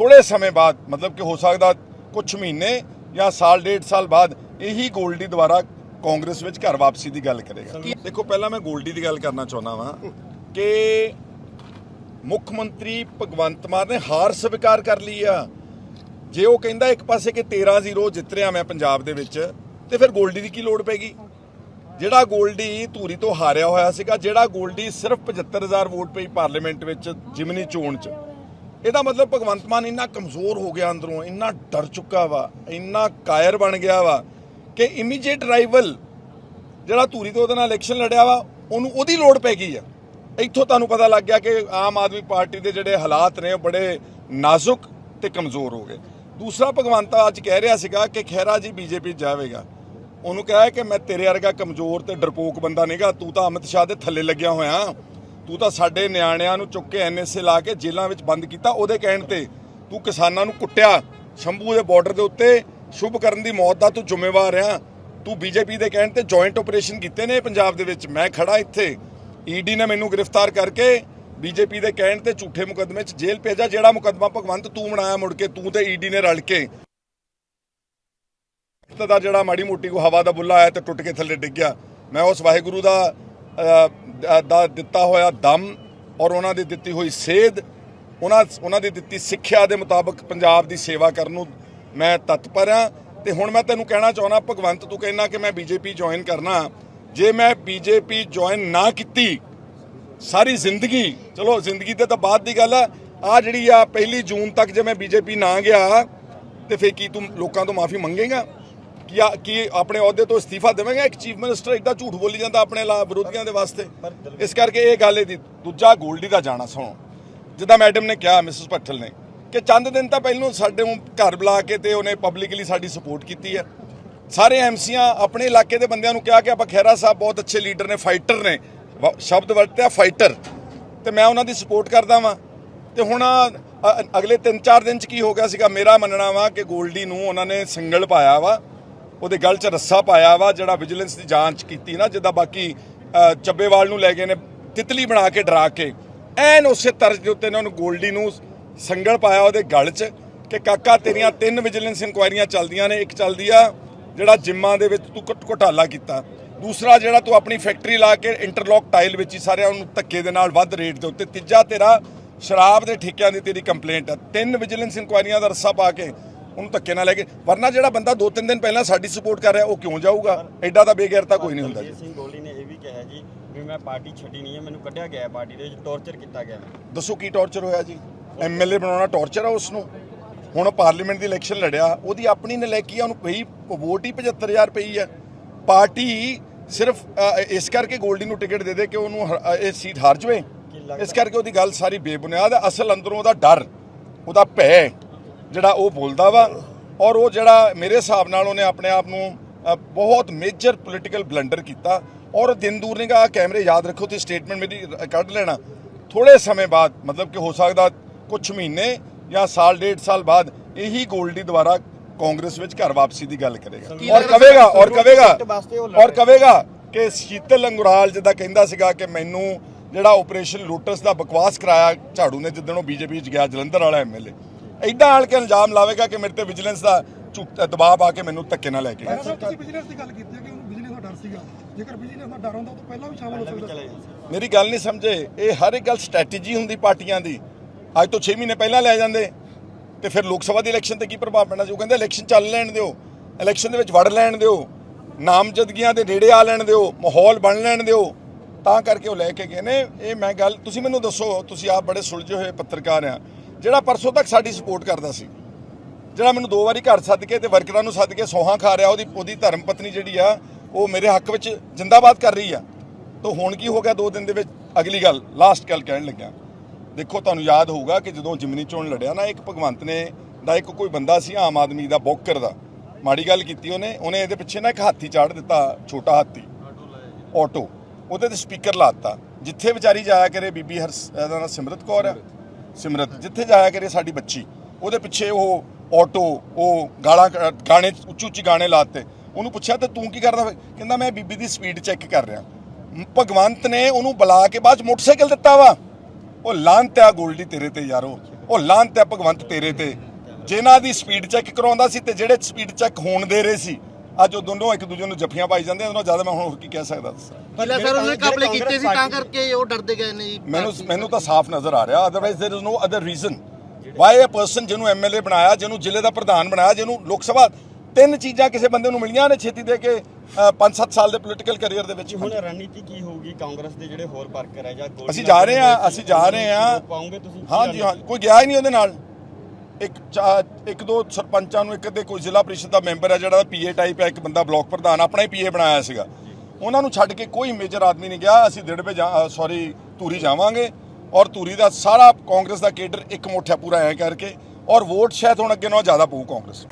ਥੋੜੇ ਸਮੇਂ ਬਾਅਦ ਮਤਲਬ ਕਿ ਹੋ ਸਕਦਾ ਕੁਝ ਮਹੀਨੇ ਜਾਂ ਸਾਲ ਡੇਢ ਸਾਲ ਬਾਅਦ ਇਹੀ ਗੋਲਡੀ ਦੁਬਾਰਾ ਕਾਂਗਰਸ ਵਿੱਚ ਘਰ ਵਾਪਸੀ ਦੀ ਗੱਲ ਕਰੇਗਾ। ਦੇਖੋ ਪਹਿਲਾਂ ਮੈਂ ਗੋਲਡੀ ਦੀ ਗੱਲ ਕਰਨਾ ਚਾਹੁੰਦਾ ਵਾਂ ਕਿ ਮੁੱਖ ਮੰਤਰੀ ਭਗਵੰਤ ਮਾਨ ਨੇ ਹਾਰ ਸਵੀਕਾਰ ਕਰ ਲਈ ਆ। ਜੇ ਉਹ ਕਹਿੰਦਾ ਇੱਕ ਪਾਸੇ ਕਿ 13-0 ਜਿੱਤ ਰਿਹਾ ਮੈਂ ਪੰਜਾਬ ਦੇ ਵਿੱਚ ਤੇ ਫਿਰ ਗੋਲਡੀ ਦੀ ਕੀ ਲੋੜ ਪੈਗੀ ਜਿਹੜਾ ਗੋਲਡੀ ਧੂਰੀ ਤੋਂ ਹਾਰਿਆ ਹੋਇਆ ਸੀਗਾ ਜਿਹੜਾ ਗੋਲਡੀ ਸਿਰਫ 75000 ਵੋਟ ਪਈ ਪਾਰਲੀਮੈਂਟ ਵਿੱਚ ਜਿਮਨੀ ਚੋਣ 'ਚ ਇਹਦਾ ਮਤਲਬ ਭਗਵੰਤ ਮਾਨ ਇੰਨਾ ਕਮਜ਼ੋਰ ਹੋ ਗਿਆ ਅੰਦਰੋਂ, ਇੰਨਾ ਡਰ ਚੁੱਕਾ ਵਾ, ਇੰਨਾ ਕਾਇਰ ਬਣ ਗਿਆ ਵਾ ਕਿ ਇਮੀਡੀਏਟ ਰਾਈਵਲ ਜਿਹੜਾ ਧੂਰੀ ਤੋਂ ਉਹਦੇ ਨਾਲ ਇਲੈਕਸ਼ਨ ਲੜਿਆ ਵਾ, ਉਹਨੂੰ ਉਹਦੀ ਲੋੜ ਪੈ ਗਈ ਆ। ਇੱਥੋਂ ਤੁਹਾਨੂੰ ਪਤਾ ਲੱਗ ਗਿਆ ਕਿ ਆਮ ਆਦਮੀ ਪਾਰਟੀ ਦੇ ਜਿਹੜੇ ਹਾਲਾਤ ਨੇ ਉਹ ਬੜੇ ਨਾਜ਼ੁਕ ਤੇ ਕਮਜ਼ੋਰ ਹੋ ਗਏ। ਦੂਸਰਾ ਭਗਵੰਤ ਅੱਜ ਕਹਿ ਰਿਹਾ ਸੀਗਾ ਕਿ ਖਹਿਰਾ ਜੀ ਬੀਜੇਪੀ ਜਾਵੇਗਾ। ਉਹਨੂੰ ਕਿਹਾ ਕਿ ਮੈਂ ਤੇਰੇ ਵਰਗਾ ਕਮਜ਼ੋਰ ਤੇ ਡਰਪੋਕ ਬੰਦਾ ਨਹੀਂਗਾ ਤੂੰ ਤਾਂ ਅਮਿਤ ਸ਼ਾਹ ਦੇ ਥੱਲੇ ਲੱਗਿਆ ਹੋਇਆ। ਤੂੰ ਤਾਂ ਸਾਡੇ ਨਿਆਣਿਆਂ ਨੂੰ ਚੁੱਕ ਕੇ ਐਨਐਸਏ ਲਾ ਕੇ ਜੇਲ੍ਹਾਂ ਵਿੱਚ ਬੰਦ ਕੀਤਾ ਉਹਦੇ ਕਹਿਣ ਤੇ। ਤੂੰ ਕਿਸਾਨਾਂ ਨੂੰ ਕੁੱਟਿਆ ਸ਼ੰਭੂ ਦੇ ਬਾਰਡਰ ਦੇ ਉੱਤੇ। ਸ਼ੁਭ ਕਰਨ ਦੀ ਮੌਤ ਦਾ ਤੂੰ ਜ਼ਿੰਮੇਵਾਰ ਆ। ਤੂੰ ਬੀਜੇਪੀ ਦੇ ਕਹਿਣ ਤੇ ਜੁਆਇੰਟ ਆਪਰੇਸ਼ਨ ਕੀਤੇ ਨੇ ਪੰਜਾਬ ਦੇ ਵਿੱਚ। ਮੈਂ ਖੜਾ ਇੱਥੇ। ਈਡੀ ਨੇ ਮੈਨੂੰ ਗ੍ਰਿਫਤਾਰ ਕਰਕੇ ਬੀਜੇਪੀ ਦੇ ਕਹਿਣ ਤੇ ਝੂਠੇ ਮੁਕੱਦਮੇ 'ਚ ਜੇਲ੍ਹ ਭੇਜਿਆ। ਜਿਹੜਾ ਮੁਕੱਦਮਾ ਭਗਵੰਤ ਤੂੰ ਬਣਾਇਆ ਮੁੜ ਕੇ, ਤੂੰ ਤੇ ਈਡੀ ਨੇ ਰਲ ਕੇ। ਦਾ ਜਿਹੜਾ ਮਾੜੀ ਮੋਟੀ ਕੋ ਹਵਾ ਦਾ ਬੁੱਲਾ ਆਇਆ ਤੇ ਟੁੱਟ ਕੇ ਥੱਲੇ ਡਿੱਗ ਗਿਆ। ਮੈਂ ਉਸ ਵਾਹਿਗੁਰੂ ਦਾ ਦਾ ਦਿੱਤਾ ਹੋਇਆ ਦਮ ਔਰ ਉਹਨਾਂ ਦੀ ਦਿੱਤੀ ਹੋਈ ਸੇਧ, ਉਹਨਾਂ ਉਹਨਾਂ ਦੀ ਦਿੱਤੀ ਸਿੱਖਿਆ ਦੇ ਮੁਤਾਬਕ ਪੰਜਾਬ ਦੀ ਸੇਵਾ ਕਰਨ ਨੂੰ ਮੈਂ ਤਤਪਰ ਹਾਂ। ਤੇ ਹੁਣ ਮੈਂ ਤੈਨੂੰ ਕਹਿਣਾ ਚਾਹੁੰਦਾ, ਭਗਵੰਤ, ਤੂੰ ਕਹਿਣਾ ਕਿ ਮੈਂ ਬੀਜੇਪੀ ਜੁਆਇਨ ਕਰਨਾ। ਜੇ ਮੈਂ ਬੀਜੇਪੀ ਜੁਆਇਨ ਨਾ ਕੀਤੀ, ਸਾਰੀ ਜ਼ਿੰਦਗੀ, ਚਲੋ ਜ਼ਿੰਦਗੀ ਤੇ ਤਾਂ ਬਾਅਦ ਦੀ ਗੱਲ ਆ ਆ ਜਿਹੜੀ ਆ ਪਹਿਲੀ ਜੂਨ ਤੱਕ ਜੇ ਮੈਂ ਬੀਜੇਪੀ ਨਾ ਗਿਆ, ਤੇ ਫੇਰ ਕੀ ਤੂੰ ਲੋਕਾਂ ਤੋਂ ਮਾਫੀ ਮੰਗੇਗਾ? ਕੀ ਕੀ ਆਪਣੇ ਅਹੁਦੇ ਤੋਂ ਅਸਤੀਫਾ ਦੇਵੇਂਗਾ? ਇੱਕ ਚੀਫ ਮਿਨਿਸਟਰ ਇਦਾਂ ਝੂਠ ਬੋਲੀ ਜਾਂਦਾ ਆਪਣੇ ਲਾ ਵਿਰੋਧੀਆਂ ਦੇ ਵਾਸਤੇ। ਇਸ ਕਰਕੇ ਇਹ ਗੱਲ ਇਹਦੀ ਦੂਜਾ ਗੋਲਡੀ ਦਾ ਜਾਣਾ ਸੁਣੋ। ਜਿੱਦਾਂ ਮੈਡਮ ਨੇ ਕਿਹਾ ਮਿਸਿਸ ਭੱਠਲ ਨੇ ਕਿ ਚੰਦ ਦਿਨ ਤਾਂ ਪਹਿਲਾਂ ਸਾਡੇ ਨੂੰ ਘਰ ਬੁਲਾ ਕੇ ਤੇ ਉਹਨੇ ਪਬਲਿਕਲੀ ਸਾਡੀ ਸਪੋਰਟ ਕੀਤੀ ਹੈ। ਸਾਰੇ ਐਮਸੀਆਂ ਆਪਣੇ ਇਲਾਕੇ ਦੇ ਬੰਦਿਆਂ ਨੂੰ ਕਿਹਾ ਕਿ ਆਪਾਂ ਖਹਿਰਾ ਸਾਹਿਬ ਬਹੁਤ ਅੱਛੇ ਲੀਡਰ ਨੇ ਫਾਈਟਰ ਨੇ। ਸ਼ਬਦ ਵਰਤਿਆ ਫਾਈਟਰ ਤੇ ਮੈਂ ਉਹਨਾਂ ਦੀ ਸਪੋਰਟ ਕਰਦਾ ਵਾਂ। ਤੇ ਹੁਣ ਅਗਲੇ 3-4 ਦਿਨ ਚ ਕੀ ਹੋ ਗਿਆ ਸੀਗਾ? ਮੇਰਾ ਮੰਨਣਾ ਵਾ ਕਿ ਗੋਲਡੀ ਨੂੰ ਉਹਨਾਂ ਨੇ ਸੰਗਲ ਪਾਇਆ ਵਾ। ਉਹਦੇ ਗਲ 'ਚ ਰੱਸਾ ਪਾਇਆ ਵਾ, ਜਿਹੜਾ ਵਿਜੀਲੈਂਸ ਦੀ ਜਾਂਚ ਕੀਤੀ ਨਾ, ਜਿੱਦਾਂ ਬਾਕੀ ਚੱਬੇਵਾਲ ਨੂੰ ਲੈ ਗਏ ਨੇ, ਤਿਤਲੀ ਬਣਾ ਕੇ ਡਰਾ ਕੇ। ਐਨ ਉਸੇ ਤਰਜ਼ ਦੇ ਉੱਤੇ ਇਹਨਾਂ ਨੂੰ ਗੋਲਡੀ ਨੂੰ ਸੰਗਲ ਪਾਇਆ ਉਹਦੇ ਗਲ 'ਚ ਕਿ ਕਾਕਾ ਤੇਰੀਆਂ ਤਿੰਨ ਵਿਜੀਲੈਂਸ ਇਨਕੁਆਇਰੀਆਂ ਚੱਲਦੀਆਂ ਨੇ, ਇੱਕ ਚੱਲਦੀ ਆ ਜਿਹੜਾ ਜਿੰਮਾਂ ਦੇ ਵਿੱਚ ਤੂੰ ਘਟ- ਘੁਟਾਲਾ ਕੀਤਾ। ਦੂਸਰਾ ਜਿਹੜਾ ਤੂੰ ਆਪਣੀ ਫੈਕਟਰੀ ਲਾ ਕੇ ਇੰਟਰਲੌਕ ਟਾਈਲ ਵਿੱਚ ਹੀ ਸਾਰਿਆਂ ਨੂੰ ਧੱਕੇ ਦੇ ਨਾਲ ਵੱਧ ਰੇਟ ਦੇ ਉੱਤੇ। ਤੀਜਾ ਤੇਰਾ ਸ਼ਰਾਬ ਦੇ ਠੇਕਿਆਂ ਦੀ ਤੇਰੀ ਕੰਪਲੇਂਟ ਆ। ਤਿੰਨ ਵਿਜੀਲੈਂਸ ਇਨਕੁਆਇਰੀਆਂ ਦਾ ਰੱਸਾ ਪਾ ਕੇ ਉਹਨੂੰ ਧੱਕੇ ਨਾਲ ਲੈ ਕੇ ਵਰਨਾ ਜਿਹੜਾ ਬੰਦਾ ਦੋ ਤਿੰਨ ਦਿਨ ਪਹਿਲਾਂ ਸਾਡੀ ਸਪੋਰਟ ਕਰ ਰਿਹਾ ਉਹ ਕਿਉਂ ਜਾਊਗਾ? ਐਡਾ ਤਾਂ ਬੇਗੈਰਤਾ ਕੋਈ ਨਹੀਂ ਹੁੰਦਾ ਜੀ। ਸਿੰਘ ਗੋਲੀ ਨੇ ਇਹ ਵੀ ਕਿਹਾ ਜੀ ਵੀ ਮੈਂ ਪਾਰਟੀ ਛੱਡੀ ਨਹੀਂ ਹੈ ਮੈਨੂੰ ਕੱਢਿਆ ਗਿਆ ਹੈ ਪਾਰਟੀ ਦੇ ਵਿੱਚ ਟੌਰਚਰ ਕੀਤਾ ਗਿਆ ਹੈ। ਦੱਸੋ ਕੀ ਟੌਰਚਰ ਹੋਇਆ ਜੀ? ਐਮਐਲਏ ਬਣਾਉਣਾ ਟੌਰਚਰ ਆ ਉਸ ਨੂੰ ਹੁਣ ਪਾਰਲੀਮੈਂਟ ਦੀ ਇਲੈਕਸ਼ਨ ਲੜਿਆ ਉਹਦੀ ਆਪਣੀ ਨਲਾਇਕੀ ਆ ਉਹਨੂੰ ਪਈ ਵੋਟ ਹੀ 75000 ਪਈ ਆ ਪਾਰਟੀ ਸਿਰਫ ਇਸ ਕਰਕੇ ਗੋਲਡੀ ਨੂੰ ਟਿਕਟ ਦੇ ਦੇ ਕਿ ਉਹਨੂੰ ਹ- ਇਹ ਸੀਟ ਹਾਰ ਜਵੇ। ਇਸ ਕਰਕੇ ਉਹਦੀ ਗੱਲ ਸਾਰੀ ਬੇਬੁਨਿਆਦ ਹੈ ਅਸਲ ਅੰਦਰੋਂ ਉਹਦਾ ਡਰ ਉਹਦਾ ਭੈ। ਜਿਹੜਾ ਉਹ ਬੋਲਦਾ ਵਾ ਔਰ ਉਹ ਜਿਹੜਾ ਮੇਰੇ ਹਿਸਾਬ ਨਾਲ ਉਹਨੇ ਆਪਣੇ ਆਪ ਨੂੰ ਬਹੁਤ ਮੇਜਰ ਪੋਲੀਟੀਕਲ ਬਲੰਡਰ ਕੀਤਾ। ਔਰ ਦਿਨ ਦੂਰ ਨਹੀਂ ਗਾ ਕੈਮਰੇ ਯਾਦ ਰੱਖੋ ਤੇ ਸਟੇਟਮੈਂਟ ਮੇਰੀ ਕੱਢ ਲੈਣਾ। ਥੋੜੇ ਸਮੇਂ ਬਾਅਦ ਮਤਲਬ ਕਿ ਹੋ ਸਕਦਾ ਕੁਝ ਮਹੀਨੇ ਜਾਂ ਸਾਲ ਡੇਢ ਸਾਲ ਬਾਅਦ ਇਹੀ ਗੋਲਡੀ ਦੁਬਾਰਾ ਕਾਂਗਰਸ ਵਿੱਚ ਘਰ ਵਾਪਸੀ ਦੀ ਗੱਲ ਕਰੇਗਾ। ਔਰ ਕਵੇਗਾ ਔਰ ਕਵੇਗਾ ਔਰ ਕਵੇਗਾ ਕਿ ਸ਼ੀਤਲ ਲੰਗੁਰਾਲ ਜਿੱਦਾਂ ਕਹਿੰਦਾ ਸੀਗਾ ਕਿ ਮੈਨੂੰ ਜਿਹੜਾ ਆਪਰੇਸ਼ਨ ਲੋਟਸ ਦਾ ਬਕਵਾਸ ਕਰਾਇਆ ਝਾੜੂ ਨੇ ਜਿੱਦਣ ਉਹ ਬੀਜੇਪੀ 'ਚ ਗਿਆ ਜਲੰਧਰ ਵਾਲਾ ਐਮਐਲਏ ਐਦਾਂ ਆਲ ਕੇ ਇਲਜ਼ਾਮ ਲਾਵੇਗਾ ਕਿ ਮੇਰੇ ਤੇ ਵਿਜੀਲੈਂਸ ਦਾ ਦਬਾਅ ਪਾ ਕੇ ਮੈਨੂੰ ਧੱਕੇ ਨਾਲ ਲੈ ਕੇ ਤੁਸੀਂ ਬਿਜ਼ਨਸ ਦੀ ਗੱਲ ਕੀਤੀ ਹੈ ਕਿ ਉਹਨੂੰ ਬਿਜ਼ਨਸ ਦਾ ਡਰ ਸੀਗਾ। ਜੇਕਰ ਬਿਜ਼ਨਸ ਦਾ ਡਰ ਹੁੰਦਾ ਤਾਂ ਪਹਿਲਾਂ ਵੀ ਸ਼ਾਮਲ ਹੋ ਸਕਦਾ ਮੇਰੀ ਗੱਲ ਨਹੀਂ ਸਮਝੇ। ਇਹ ਹਰ ਇੱਕ ਗੱਲ ਸਟ੍ਰੈਟਜੀ ਹੁੰਦੀ ਪਾਰਟੀਆਂ ਦੀ। ਅੱਜ ਤੋਂ 6 ਮਹੀਨੇ ਪਹਿਲਾਂ ਲੈ ਜਾਂਦੇ। ਤੇ ਫਿਰ ਲੋਕ ਸਭਾ ਦੀ ਇਲੈਕਸ਼ਨ ਤੇ ਕੀ ਪ੍ਰਭਾਵ ਪੈਣਾ ਸੀ? ਉਹ ਕਹਿੰਦੇ ਇਲੈਕਸ਼ਨ ਚੱਲ ਲੈਣ ਦਿਓ। ਇਲੈਕਸ਼ਨ ਦੇ ਵਿੱਚ ਵੜ ਲੈਣ ਦਿਓ। ਨਾਮਜ਼ਦਗੀਆਂ ਦੇ ਨੇੜੇ ਆ ਲੈਣ ਦਿਓ। ਮਾਹੌਲ ਬਣ ਲੈਣ ਦਿਓ। ਤਾਂ ਕਰਕੇ ਉਹ ਲੈ ਕੇ ਗਏ ਨੇ। ਇਹ ਮੈਂ ਗੱਲ ਤੁਸੀਂ ਮੈਨੂੰ ਦੱਸੋ ਤੁਸੀਂ ਆਪ ਬੜੇ ਸੁਲਝੇ ਹੋਏ ਪੱਤਰਕਾਰ ਆ। ਜਿਹੜਾ ਪਰਸੋਂ ਤੱਕ ਸਾਡੀ ਸਪੋਰਟ ਕਰਦਾ ਸੀ। ਜਿਹੜਾ ਮੈਨੂੰ ਦੋ ਵਾਰੀ ਘਰ ਸੱਦ ਕੇ ਤੇ ਵਰਕਰਾਂ ਨੂੰ ਸੱਦ ਕੇ ਸੋਹਾਂ ਖਾ ਰਿਹਾ, ਉਹਦੀ ਉਹਦੀ ਧਰਮ ਪਤਨੀ ਜਿਹੜੀ ਆ, ਉਹ ਮੇਰੇ ਹੱਕ ਵਿੱਚ ਜਿੰਦਾਬਾਦ ਕਰ ਰਹੀ ਆ। ਤਾਂ ਹੁਣ ਕੀ ਹੋ ਗਿਆ ਦੋ ਦਿਨ ਦੇ ਵਿੱਚ? ਅਗਲੀ ਗੱਲ ਲਾਸਟ ਗੱਲ ਕਹਿਣ ਲੱਗਿਆ। ਦੇਖੋ, ਤੁਹਾਨੂੰ ਯਾਦ ਹੋਊਗਾ ਕਿ ਜਦੋਂ ਜਿਮਨੀ ਚੋਣ ਲੜਿਆ ਨਾ, ਇੱਕ ਭਗਵੰਤ ਨੇ, ਦਾ ਇੱਕ ਕੋਈ ਬੰਦਾ ਸੀ ਆਮ ਆਦਮੀ ਦਾ, ਬੋਕਰ ਦਾ। ਮਾੜੀ ਗੱਲ ਕੀਤੀ ਉਹਨੇ ਉਹਨੇ ਇਹਦੇ ਪਿੱਛੇ ਨਾ ਇੱਕ ਹਾਥੀ ਚਾੜ ਦਿੱਤਾ, ਛੋਟਾ ਹਾਥੀ। ਆਟੋ ਉਹਦੇ ਤੇ ਸਪੀਕਰ ਲਾਤਾ ਜਿੱਥੇ ਵਿਚਾਰੀ ਜਾਇਆ ਕਰੇ, ਬੀਬੀ ਹਰ ਇਹਦਾ ਨਾਂ ਸਿਮਰਤ ਕੌਰ ਆ। ਸਿਮਰਤ, ਜਿੱਥੇ ਜਾਇਆ ਕਰੇ ਸਾਡੀ ਬੱਚੀ। ਉਹਦੇ ਪਿੱਛੇ ਉਹ ਆਟੋ ਉਹ ਗਾਲਾਂ ਗਾਣੇ, ਉੱਚੀ ਉੱਚੀ ਗਾਣੇ ਲਾਤੇ। ਉਹਨੂੰ ਪੁੱਛਿਆ, ਤੇ ਤੂੰ ਕੀ ਕਰਦਾ ਕਹਿੰਦਾ, ਮੈਂ ਬੀਬੀ ਦੀ ਸਪੀਡ ਚੈੱਕ ਕਰ ਰਿਹਾ। ਭਗਵੰਤ ਨੇ ਉਹਨੂੰ ਬੁਲਾ ਕੇ ਬਾਅਦ 'ਚ ਮੋਟਰਸਾਈਕਲ ਦਿੱਤਾ ਵਾ। ਉਹ ਲਾਂਤ ਆ ਗੋਲਡੀ ਤੇਰੇ ਤੇ ਯਾਰੋ। ਉਹ ਲਾਂਤ ਹੈ ਭਗਵੰਤ ਤੇਰੇ ਤੇ। ਜਿਨ੍ਹਾਂ ਦੀ ਸਪੀਡ ਚੈੱਕ ਕਰਾਉਂਦਾ ਸੀ ਤੇ ਜਿਹੜੇ ਸਪੀਡ ਚੈੱਕ ਹੋਣ ਦੇ ਰਹੇ ਸੀ ਅੱਜ ਉਹ ਦੋਨੋਂ ਇੱਕ ਦੂਜੇ ਨੂੰ ਜੱਫੀਆਂ ਪਾਈ ਜਾਂਦੇ ਉਹਨਾਂ ਜ਼ਿਆਦਾ ਮੈਂ ਹੁਣ ਹੋਰ ਕੀ ਕਹਿ ਸਕਦਾ ਪਹਿਲਾਂ ਸਰ ਉਹਨੇ ਕਾਬਲੇ ਕੀਤੇ ਸੀ ਤਾਂ ਕਰਕੇ ਉਹ ਡਰਦੇ ਗਏ ਨੇ ਜੀ ਮੈਨੂੰ ਮੈਨੂੰ ਤਾਂ ਸਾਫ਼ ਨਜ਼ਰ ਆ ਰਿਹਾ otherwise there is no other reason why a person ਜਿਹਨੂੰ ਐਮਐਲਏ ਬਣਾਇਆ ਜਿਹਨੂੰ ਜ਼ਿਲ੍ਹੇ ਦਾ ਪ੍ਰਧਾਨ ਬਣਾਇਆ ਜਿਹਨੂੰ ਲੋਕ ਸਭਾ ਤਿੰਨ ਚੀਜ਼ਾਂ ਕਿਸੇ ਬੰਦੇ ਨੂੰ ਮਿਲੀਆਂ ਨੇ ਛੇਤੀ ਦੇ ਕੇ 5-7 ਸਾਲ ਦੇ ਪੋਲੀਟੀਕਲ ਕੈਰੀਅਰ ਦੇ ਵਿੱਚ ਹੁਣ ਰਣਨੀਤੀ ਕੀ ਹੋਊਗੀ ਕਾਂਗਰਸ ਦੇ ਜਿਹੜੇ ਹੋਰ ਵਰਕਰ ਹੈ ਜਾਂ ਗੋਲਡੀ ਅਸੀਂ ਜਾ ਰਹੇ ਹਾਂ, ਅਸੀਂ ਜਾ ਰਹੇ ਹਾਂ। ਪਾਉਂਗੇ ਤੁਸੀਂ ਹਾਂ ਜੀ ਹਾਂ ਕੋਈ ਗਿਆ ਹੀ ਨਹੀਂ ਉਹਦੇ ਨਾਲ ਇੱਕ ਚਾ- ਇੱਕ ਦੋ ਸਰਪੰਚਾਂ ਨੂੰ ਇੱਕ ਦੇ ਕੋਈ ਜ਼ਿਲ੍ਹਾ ਪ੍ਰੀਸ਼ਦ ਦਾ ਮੈਂਬਰ ਹੈ ਜਿਹੜਾ ਪੀਏ ਟਾਈਪ ਹੈ ਇੱਕ ਬੰਦਾ ਬਲਾਕ ਪ੍ਰਧਾਨ ਆਪਣਾ ਹੀ ਪੀਏ ਬਣਾਇਆ ਸੀਗਾ। ਉਹਨਾਂ ਨੂੰ ਛੱਡ ਕੇ ਕੋਈ ਮੇਜਰ ਆਦਮੀ ਨਹੀਂ ਗਿਆ, ਅਸੀਂ ਦਿੜਬੇ ਸੌਰੀ ਧੂਰੀ ਜਾਵਾਂਗੇ ਔਰ ਧੂਰੀ ਦਾ ਸਾਰਾ ਕਾਂਗਰਸ ਦਾ ਕੇਡਰ ਇੱਕ ਮੁੱਠਿਆ ਪੂਰਾ ਐ ਕਰਕੇ ਔਰ ਵੋਟ ਸ਼ਾਇਦ ਹੁਣ ਅੱਗੇ ਨਾਲੋਂ ਜ਼ਿਆਦਾ ਪਊ ਕਾਂਗਰਸ